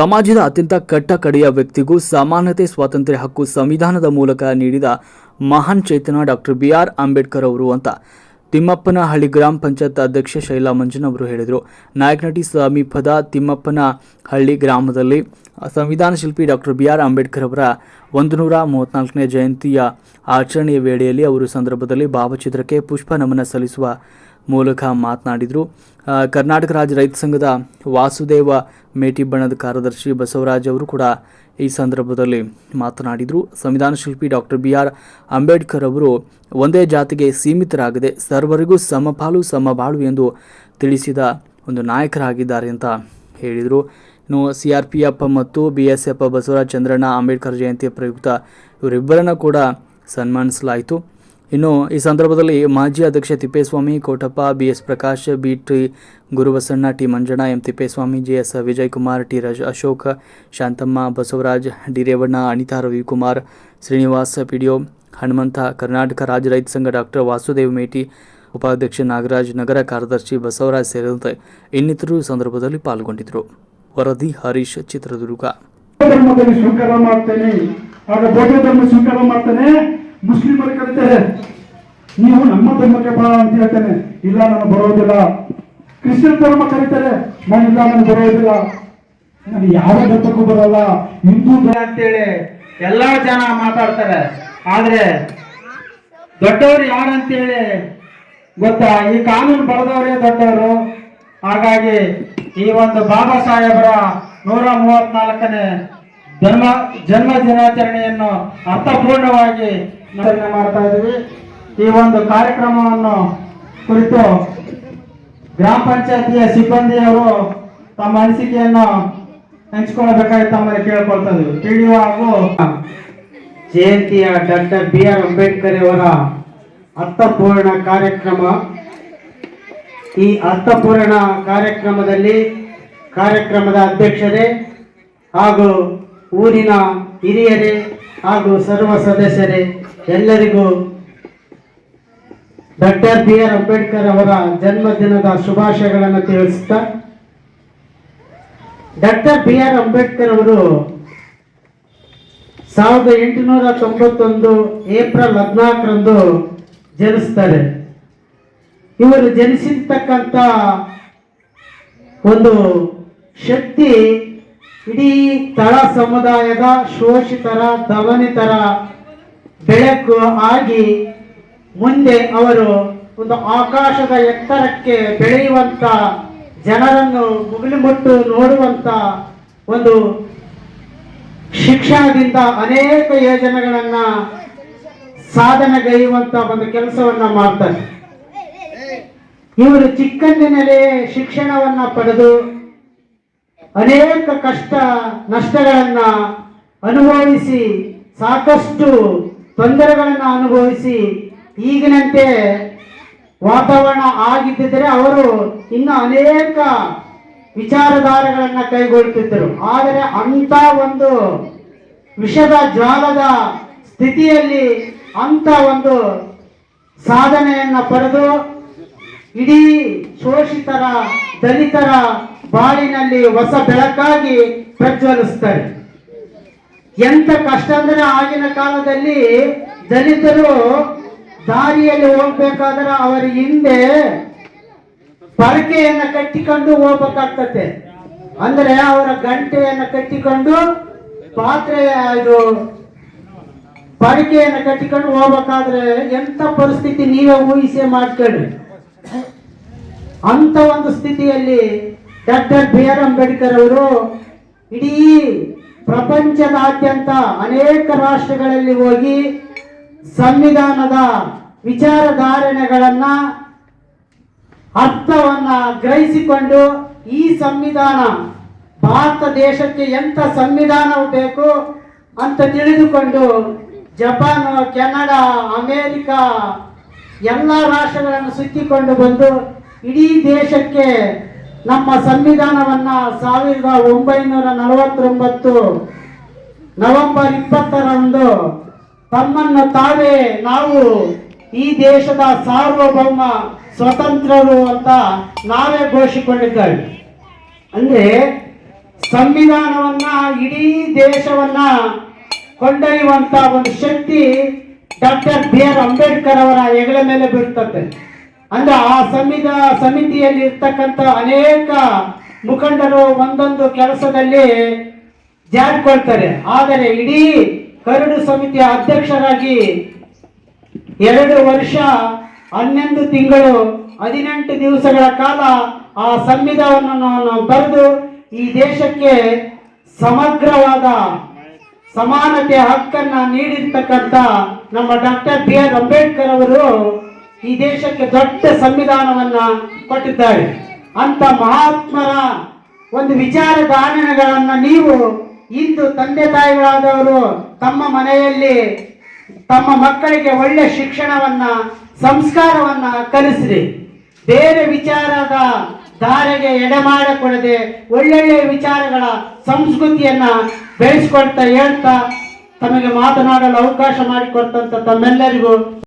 ಸಮಾಜದ ಅತ್ಯಂತ ಕಟ್ಟ ಕಡೆಯ ವ್ಯಕ್ತಿಗೂ ಸಮಾನತೆ, ಸ್ವಾತಂತ್ರ್ಯ ಹಕ್ಕು ಸಂವಿಧಾನದ ಮೂಲಕ ನೀಡಿದ ಮಹಾನ್ ಚೇತನ ಡಾಕ್ಟರ್ ಬಿ ಆರ್ ಅಂಬೇಡ್ಕರ್ ಅವರು ಅಂತ ತಿಮ್ಮಪ್ಪನಹಳ್ಳಿ ಗ್ರಾಮ ಪಂಚಾಯತ್ ಅಧ್ಯಕ್ಷೆ ಶೈಲಾ ಮಂಜನ್ ಅವರು ಹೇಳಿದರು. ನಾಯಕನಟಿ ಸಮೀಪದ ತಿಮ್ಮಪ್ಪನಹಳ್ಳಿ ಗ್ರಾಮದಲ್ಲಿ ಸಂವಿಧಾನ ಶಿಲ್ಪಿ ಡಾಕ್ಟರ್ ಬಿ ಆರ್ ಅಂಬೇಡ್ಕರ್ ಅವರ ಒಂದು ನೂರ ಮೂವತ್ತ್ನಾಲ್ಕನೇ ಜಯಂತಿಯ ಆಚರಣೆಯ ವೇಳೆಯಲ್ಲಿ ಅವರು ಸಂದರ್ಭದಲ್ಲಿ ಭಾವಚಿತ್ರಕ್ಕೆ ಪುಷ್ಪ ನಮನ ಸಲ್ಲಿಸುವ ಮೂಲಕ ಮಾತನಾಡಿದರು. ಕರ್ನಾಟಕ ರಾಜ್ಯ ರೈತ ಸಂಘದ ವಾಸುದೇವ ಮೇಟಿಬಣ್ಣದ ಕಾರ್ಯದರ್ಶಿ ಬಸವರಾಜ್ ಅವರು ಕೂಡ ಈ ಸಂದರ್ಭದಲ್ಲಿ ಮಾತನಾಡಿದರು. ಸಂವಿಧಾನ ಶಿಲ್ಪಿ ಡಾಕ್ಟರ್ ಬಿ ಆರ್ ಅಂಬೇಡ್ಕರ್ ಅವರು, ಒಂದೇ ಜಾತಿಗೆ ಸೀಮಿತರಾಗದೆ ಸರ್ವರಿಗೂ ಸಮಪಾಲು ಸಮಬಾಳು ಎಂದು ತಿಳಿಸಿದ ಒಂದು ನಾಯಕರಾಗಿದ್ದಾರೆ ಅಂತ ಹೇಳಿದರು. ಇನ್ನು ಸಿ ಆರ್ ಪಿ ಎಫ್ ಮತ್ತು B S F Basavaraj Chandranna Ambedkar ಜಯಂತಿಯ ಪ್ರಯುಕ್ತ ಇವರಿಬ್ಬರನ್ನು ಕೂಡ ಸನ್ಮಾನಿಸಲಾಯಿತು. ಇನ್ನು ಈ ಸಂದರ್ಭದಲ್ಲಿ ಮಾಜಿ ಅಧ್ಯಕ್ಷ Thippeswamy, Kotappa B S Prakash B T Gurubasanna, T Manjanna, M Thippeswamy G S Vijayakumar, T Raja Ashok, Shanthamma, Basavaraj, D Revanna, Anitha Ravikumar, Srinivas, PDO, Hanumantha, Karnataka Rajya Raitha Sangha doctor Vasudev ಮೇಟಿ, ಉಪಾಧ್ಯಕ್ಷ ನಾಗರಾಜ್, ನಗರ ಕಾರ್ಯದರ್ಶಿ ಬಸವರಾಜ್ ಸೇರಿದಂತೆ ಇನ್ನಿತರರು ಸಂದರ್ಭದಲ್ಲಿ ಪಾಲ್ಗೊಂಡಿದ್ದರು. ವರದಿ ಹರೀಶ್, ಚಿತ್ರದುರ್ಗ. ಮುಸ್ಲಿಮರು ಕರೀತಾರೆ ನೀವು ನಮ್ಮ ಧರ್ಮಕ್ಕೆ ಬಾ ಅಂತ ಹೇಳ್ತೇನೆ. ಇಲ್ಲ, ನಾನು ಬರೋದಿಲ್ಲ. ಕ್ರಿಶ್ಚಿಯನ್ ಧರ್ಮ ಕರೀತಾರೆ. ನಾನು ಇಲ್ಲ, ನಾನು ಬರೋದಿಲ್ಲ. ನಾನು ಯಾವ ಧರ್ಮಕ್ಕೂ ಬರಲ್ಲ. ಹಿಂದೂ ಅಂತೇಳಿ ಎಲ್ಲಾ ಜನ ಮಾತಾಡ್ತಾರೆ. ಆದ್ರೆ ದೊಡ್ಡವರು ಯಾರಂತೇಳಿ ಗೊತ್ತಾ? ಈ ಕಾನೂನು ಬರೆದವರೇ ದೊಡ್ಡವರು. ಹಾಗಾಗಿ ಈ ಒಂದು ಬಾಬಾ ಸಾಹೇಬರ ನೂರ ಮೂವತ್ನಾಲ್ಕನೇ ಜನ್ಮ ಜನ್ಮ ದಿನಾಚರಣೆಯನ್ನು ಅರ್ಥಪೂರ್ಣವಾಗಿ ಆಚರಣೆ ಮಾಡ್ತಾ ಇದ್ದೀವಿ. ಈ ಒಂದು ಕಾರ್ಯಕ್ರಮವನ್ನು ಕುರಿತು ಗ್ರಾಮ ಪಂಚಾಯತಿಯ ಸಿಬ್ಬಂದಿಯವರು ತಮ್ಮ ಅನಿಸಿಕೆಯನ್ನು ಹಂಚಿಕೊಳ್ಳಬೇಕಾಗಿ ತಮ್ಮಲ್ಲಿ ಕೇಳ್ಕೊಳ್ತಾ ಇದ್ದೀವಿ. ಹಾಗೂ ಜಯಂತಿಯ ಡಾಕ್ಟರ್ ಬಿ ಆರ್ ಅಂಬೇಡ್ಕರ್ ಅವರ ಅರ್ಥಪೂರ್ಣ ಕಾರ್ಯಕ್ರಮ. ಈ ಅರ್ಥಪೂರ್ಣ ಕಾರ್ಯಕ್ರಮದಲ್ಲಿ ಕಾರ್ಯಕ್ರಮದ ಅಧ್ಯಕ್ಷರೇ ಹಾಗೂ ಊರಿನ ಹಿರಿಯರೇ ಹಾಗೂ ಸರ್ವ ಸದಸ್ಯರೇ, ಎಲ್ಲರಿಗೂ ಡಾಕ್ಟರ್ ಬಿ ಆರ್ ಅಂಬೇಡ್ಕರ್ ಅವರ ಜನ್ಮದಿನದ ಶುಭಾಶಯಗಳನ್ನು ತಿಳಿಸುತ್ತಾ, ಡಾಕ್ಟರ್ ಬಿ ಆರ್ ಅಂಬೇಡ್ಕರ್ ಅವರು ಸಾವಿರದ ಎಂಟುನೂರ ತೊಂಬತ್ತೊಂದು ಏಪ್ರಿಲ್ ಹದಿನಾಲ್ಕರಂದು ಜನಿಸ್ತಾರೆ. ಇವರು ಜನಿಸಿರ್ತಕ್ಕಂಥ ಒಂದು ಶಕ್ತಿ ಇಡೀ ತಳ ಸಮುದಾಯದ ಶೋಷಿತರ, ದಮನಿತರ ಬೆಳಕು ಆಗಿ ಮುಂದೆ ಅವರು ಒಂದು ಆಕಾಶದ ಎತ್ತರಕ್ಕೆ ಬೆಳೆಯುವಂತ ಜನರನ್ನು ಮುಗಿಲು ಮುಟ್ಟು ನೋಡುವಂತ ಒಂದು ಶಿಕ್ಷಣದಿಂದ ಅನೇಕ ಯೋಜನೆಗಳನ್ನ ಸಾಧನೆಗೈಯುವಂತ ಒಂದು ಕೆಲಸವನ್ನ ಮಾಡ್ತಾರೆ. ಇವರು ಚಿಕ್ಕಂದಿನಲ್ಲೇ ಶಿಕ್ಷಣವನ್ನ ಪಡೆದು ಅನೇಕ ಕಷ್ಟ ನಷ್ಟಗಳನ್ನ ಅನುಭವಿಸಿ, ಸಾಕಷ್ಟು ತೊಂದರೆಗಳನ್ನ ಅನುಭವಿಸಿ, ಈಗಿನಂತೆ ವಾತಾವರಣ ಆಗಿದ್ದರೆ ಅವರು ಇನ್ನು ಅನೇಕ ವಿಚಾರಧಾರೆಗಳನ್ನ ಕೈಗೊಳ್ಳುತ್ತಿದ್ದರು ಆದರೆ ಅಂತ ಒಂದು ವಿಷದ ಜ್ವಾಲದ ಸ್ಥಿತಿಯಲ್ಲಿ ಅಂತ ಒಂದು ಸಾಧನೆಯನ್ನ ಪಡೆದು ಇಡೀ ಶೋಷಿತರ, ದಲಿತರ ಬಾಳಿನಲ್ಲಿ ಹೊಸ ಬೆಳಕಾಗಿ ಪ್ರಜ್ವಲಿಸ್ತಾರೆ ಎಂತ ಕಷ್ಟ ಅಂದ್ರೆ ಆಗಿನ ಕಾಲದಲ್ಲಿ ದಲಿತರು ದಾರಿಯಲ್ಲಿ ಹೋಗ್ಬೇಕಾದ್ರೆ ಅವರ ಹಿಂದೆ ಪರಕೆಯನ್ನ ಕಟ್ಟಿಕೊಂಡು ಹೋಗ್ಬೇಕಾಗ್ತತೆ. ಅಂದ್ರೆ ಅವರ ಗಂಟೆಯನ್ನ ಕಟ್ಟಿಕೊಂಡು ಪಾತ್ರೆ ಇದು ಪರಕೆಯನ್ನ ಕಟ್ಟಿಕೊಂಡು ಹೋಗ್ಬೇಕಾದ್ರೆ ಎಂತ ಪರಿಸ್ಥಿತಿ ನೀವೇ ಊಹಿಸೆ ಮಾಡ್ಕೊಳ್ಳಿ. ಅಂತ ಒಂದು ಸ್ಥಿತಿಯಲ್ಲಿ ಡಾಕ್ಟರ್ ಬಿ ಆರ್ ಅಂಬೇಡ್ಕರ್ ಅವರು ಇಡೀ ಪ್ರಪಂಚದಾದ್ಯಂತ ಅನೇಕ ರಾಷ್ಟ್ರಗಳಲ್ಲಿ ಹೋಗಿ ಸಂವಿಧಾನದ ವಿಚಾರಧಾರಣೆಗಳನ್ನು, ಅರ್ಥವನ್ನ ಗ್ರಹಿಸಿಕೊಂಡು ಈ ಸಂವಿಧಾನ, ಭಾರತ ದೇಶಕ್ಕೆ ಎಂಥ ಸಂವಿಧಾನ ಬೇಕು ಅಂತ ತಿಳಿದುಕೊಂಡು ಜಪಾನ್, ಕೆನಡಾ, ಅಮೇರಿಕಾ ಎಲ್ಲ ರಾಷ್ಟ್ರಗಳನ್ನು ಸುತ್ತಿಕೊಂಡು ಬಂದು ಇಡೀ ದೇಶಕ್ಕೆ ನಮ್ಮ ಸಂವಿಧಾನವನ್ನ ಸಾವಿರದ ಒಂಬೈನೂರ ನಲವತ್ತೊಂಬತ್ತು ನವೆಂಬರ್ ಇಪ್ಪತ್ತರಂದು ತಮ್ಮನ್ನು ತಾವೇ ನಾವು ಈ ದೇಶದ ಸಾರ್ವಭೌಮ ಸ್ವತಂತ್ರರು ಅಂತ ನಾವೇ ಘೋಷಿಕೊಂಡಿದ್ದೇವೆ. ಅಂದ್ರೆ ಸಂವಿಧಾನವನ್ನ ಇಡೀ ದೇಶವನ್ನ ಕೊಂಡೊಯ್ಯುವಂತ ಒಂದು ಶಕ್ತಿ ಡಾಕ್ಟರ್ ಬಿ ಆರ್ ಅಂಬೇಡ್ಕರ್ ಅವರ ಹೆಗಲ ಮೇಲೆ ಬೀಳ್ತದೆ. ಅಂದ್ರೆ ಆ ಸಮಿತ ಸಮಿತಿಯಲ್ಲಿ ಇರ್ತಕ್ಕಂಥ ಅನೇಕ ಮುಖಂಡರು ಒಂದೊಂದು ಕೆಲಸದಲ್ಲಿ ಜಾರಿಕೊಳ್ತಾರೆ ಆದರೆ ಇಡೀ ಕರಡು ಸಮಿತಿಯ ಅಧ್ಯಕ್ಷರಾಗಿ ಎರಡು ವರ್ಷ ಹನ್ನೊಂದು ತಿಂಗಳು ಹದಿನೆಂಟು ದಿವಸಗಳ ಕಾಲ ಆ ಸಂವಿಧಾನವನ್ನು ನಾವು ಬರೆದು ಈ ದೇಶಕ್ಕೆ ಸಮಗ್ರವಾದ ಸಮಾನತೆ ಹಕ್ಕನ್ನ ನೀಡಿರ್ತಕ್ಕಂಥ ನಮ್ಮ ಡಾಕ್ಟರ್ ಬಿ ಆರ್ ಅಂಬೇಡ್ಕರ್ ಅವರು ಈ ದೇಶಕ್ಕೆ ದೊಡ್ಡ ಸಂವಿಧಾನವನ್ನ ಕೊಟ್ಟಿದ್ದಾರೆ. ಅಂತ ಮಹಾತ್ಮರ ಒಂದು ವಿಚಾರ ಧಾರಣೆಗಳನ್ನು ನೀವು ಇಂದು ತಂದೆ ತಾಯಿಗಳಾದವರು ತಮ್ಮ ಮನೆಯಲ್ಲಿ ತಮ್ಮ ಮಕ್ಕಳಿಗೆ ಒಳ್ಳೆ ಶಿಕ್ಷಣವನ್ನ, ಸಂಸ್ಕಾರವನ್ನ ಕಲಿಸ್ರಿ. ಬೇರೆ ವಿಚಾರದ ಧಾರೆಗೆ ಎಡೆಮಾಡ ಕೊಡದೆ ಒಳ್ಳೊಳ್ಳೆ ವಿಚಾರಗಳ ಸಂಸ್ಕೃತಿಯನ್ನ ಬೆಳೆಸ್ಕೊಳ್ತಾ ಹೇಳ್ತಾ ತಮಗೆ ಮಾತನಾಡಲು ಅವಕಾಶ ಮಾಡಿಕೊಟ್ಟಂತ ತಮ್ಮೆಲ್ಲರಿಗೂ